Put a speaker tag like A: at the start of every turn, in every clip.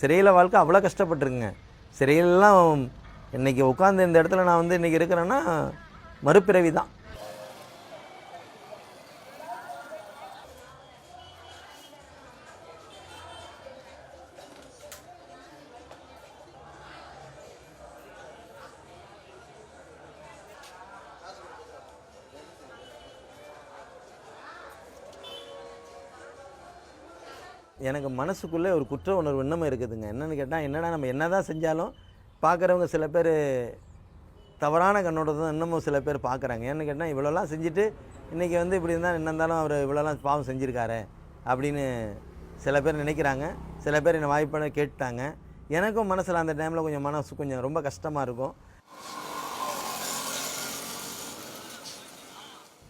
A: சிறையில் வாழ்க்கை அவ்வளோ கஷ்டப்பட்டிருக்குங்க. சிறையிலலாம் இன்றைக்கி உட்காந்து இந்த இடத்துல நான் வந்து இன்றைக்கி இருக்கிறேன்னா மறுபிறவி தான் எனக்கு மனசுக்குள்ளே ஒரு குற்ற உணர்வு இன்னமும் இருக்குதுங்க. என்னென்னு கேட்டால் என்னடா நம்ம என்ன தான் செஞ்சாலும் பார்க்குறவங்க சில பேர் தவறான கண்ணோட தான் இன்னமும் சில பேர் பார்க்குறாங்க ஏன்னு கேட்டால் இவ்வளோலாம் செஞ்சுட்டு இன்றைக்கி வந்து இப்படி இருந்தால் என்ன இருந்தாலும் அவர் இவ்வளோலாம் பாவம் செஞ்சுருக்காரு அப்படின்னு சில பேர் நினைக்கிறாங்க. சில பேர் என்னை வாய்ப்பான கேட்டாங்க எனக்கும் மனசில் அந்த டைமில் கொஞ்சம் மனசு கொஞ்சம் ரொம்ப கஷ்டமாக இருக்கும்.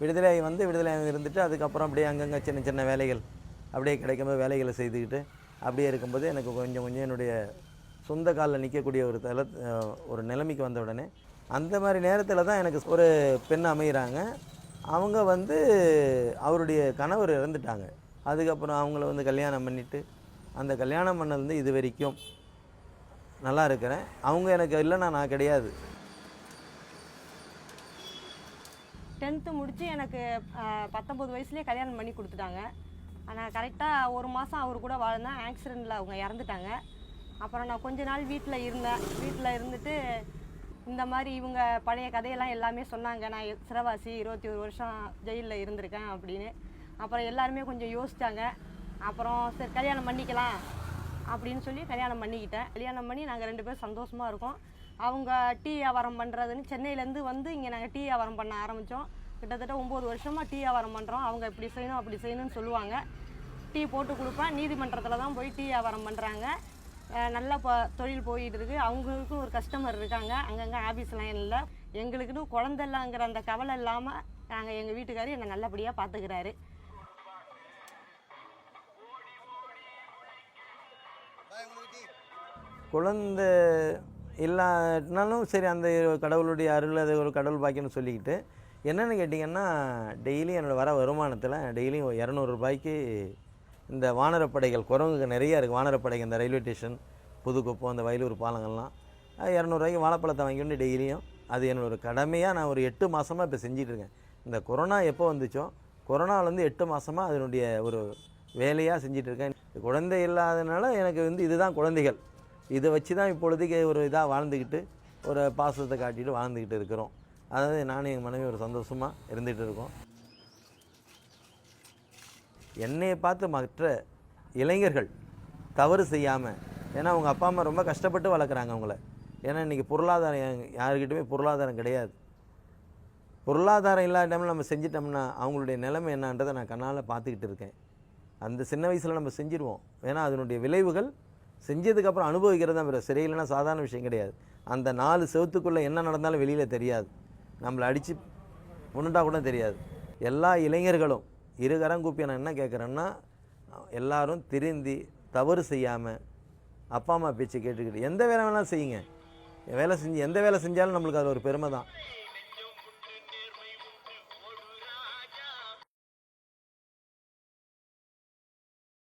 A: விடுதலை வந்து விடுதலை இருந்துட்டு அதுக்கப்புறம் அப்படியே அங்கங்கே சின்ன சின்ன வேலைகள் அப்படியே கிடைக்கும்போது வேலைகளை செய்துக்கிட்டு அப்படியே இருக்கும்போது எனக்கு கொஞ்சம் கொஞ்சம் என்னுடைய சொந்த காலில் நிற்கக்கூடிய ஒரு தல ஒரு நிலைமைக்கு வந்த உடனே அந்த மாதிரி நேரத்தில் தான் எனக்கு ஒரு பெண் அமைகிறாங்க அவங்க வந்து அவருடைய கணவர் இறந்துட்டாங்க. அதுக்கப்புறம் அவங்கள வந்து கல்யாணம் பண்ணிவிட்டு அந்த கல்யாணம் பண்ணது வந்து இது வரைக்கும் நல்லா இருக்கிறேன். அவங்க எனக்கு இல்லைன்னா நான் கிடையாது.
B: டென்த்து முடித்து எனக்கு பத்தொம்பது வயசுலேயே கல்யாணம் பண்ணி கொடுத்துட்டாங்க. ஆனால் கரெக்டாக ஒரு மாதம் அவர் கூட வாழ்ந்தேன் ஆக்சிடெண்ட்டில் அவங்க இறந்துட்டாங்க. அப்புறம் நான் கொஞ்ச நாள் வீட்டில் இருந்தேன். வீட்டில் இருந்துட்டு இந்த மாதிரி இவங்க பழைய கதையெல்லாம் எல்லாமே சொன்னாங்க. நான் சிறவாசி இருபத்தி ஒரு வருஷம் ஜெயிலில் இருந்திருக்கேன் அப்படின்னு. அப்புறம் எல்லாருமே கொஞ்சம் யோசிச்சாங்க. அப்புறம் சரி கல்யாணம் பண்ணிக்கலாம் அப்படின்னு சொல்லி கல்யாணம் பண்ணிக்கிட்டேன். கல்யாணம் பண்ணி நாங்கள் ரெண்டு பேரும் சந்தோஷமாக இருக்கோம். அவங்க டீ வியாபாரம் பண்ணுறதுன்னு சென்னையிலேருந்து வந்து இங்கே நாங்கள் டீ வியாபாரம் பண்ண ஆரம்பித்தோம் கிட்டத்தட்ட ஒம்பது வருஷமாக டீ வியாபாரம் பண்ணுறோம் அவங்க இப்படி செய்யணும் அப்படி செய்யணும்னு சொல்லுவாங்க. டீ போட்டு கொடுப்பேன். நீதிமன்றத்தில் தான் போய் டீ வியாபாரம் பண்ணுறாங்க நல்லா இப்போ தொழில் போயிட்டு இருக்குது அவங்களுக்கும் ஒரு கஸ்டமர் இருக்காங்க. அங்கங்கே ஆஃபீஸ்லாம் இல்லை எங்களுக்குன்னு குழந்தை இல்லைங்கிற அந்த கவலை இல்லாமல் நாங்கள் எங்கள் வீட்டுக்காரர் என்னை நல்லபடியாக பார்த்துக்கிறாரு
A: குழந்தை இல்லாட்டினாலும் சரி அந்த கடவுளுடைய அருள் அது ஒரு கடவுள் பாக்கியம்னு சொல்லிக்கிட்டு என்னென்னு கேட்டிங்கன்னா டெய்லி என்னோடய வர வருமானத்தில் டெய்லியும் இரநூறுபாய்க்கு இந்த வானரப்படைகள் குரங்குக்கு நிறைய இருக்குது வானரப்படைகள் இந்த ரயில்வே ஸ்டேஷன் புதுக்குப்பம் அந்த வயலூர் பாலங்கள்லாம். அது இரநூறுவாய்க்கு வாழைப்பழத்தை வாங்கி கொண்டு டெய்லியும் அது என்னோட கடமையாக நான் ஒரு எட்டு மாதமாக இப்போ செஞ்சிட்ருக்கேன் இந்த கொரோனா எப்போ வந்துச்சோ கொரோனாவிலேருந்து எட்டு மாதமாக அதனுடைய ஒரு வேலையாக செஞ்சிட்ருக்கேன் குழந்தை இல்லாதனால எனக்கு வந்து இதுதான் குழந்தைகள். இதை வச்சு தான் இப்பொழுதைக்கு ஒரு இதாக வாழ்ந்துக்கிட்டு ஒரு பாசத்தை காட்டிட்டு வாழ்ந்துக்கிட்டு இருக்கிறோம். அதாவது நானும் எங்கள் மனைவி ஒரு சந்தோஷமாக இருந்துகிட்டு இருக்கோம். என்னையை பார்த்து மற்ற இளைஞர்கள் தவறு செய்யாமல் ஏன்னா அவங்க அப்பா அம்மா ரொம்ப கஷ்டப்பட்டு வளர்க்குறாங்க அவங்கள. ஏன்னா இன்றைக்கி பொருளாதாரம் யா- யாருக்கிட்டுமே பொருளாதாரம் கிடையாது. பொருளாதாரம் இல்லாத டைமில் நம்ம செஞ்சிட்டோம்னா அவங்களுடைய நிலைமை என்னன்றதை நான் கண்ணால் பார்த்துக்கிட்டு இருக்கேன். அந்த சின்ன வயசில் நம்ம செஞ்சிருவோம். ஏன்னா அதனுடைய விளைவுகள் செஞ்சதுக்கப்புறம் அனுபவிக்கிறது தான் வேறு. சாதாரண விஷயம் கிடையாது. அந்த நாலு செவத்துக்குள்ளே என்ன நடந்தாலும் வெளியில் தெரியாது. நம்மளை அடித்து ஒன்றுட்டா கூட தெரியாது. எல்லா இளைஞர்களும் இருகரம் கூப்பி நான் என்ன கேட்குறேன்னா எல்லாரும் திருந்தி தவறு செய்யாமல் அப்பா அம்மா பேச்சை கேட்டுக்கிட்டு எந்த வேலை வேணாலும் செய்யுங்க. வேலை செஞ்சு எந்த வேலை செஞ்சாலும் நம்மளுக்கு அது ஒரு பெருமை தான்.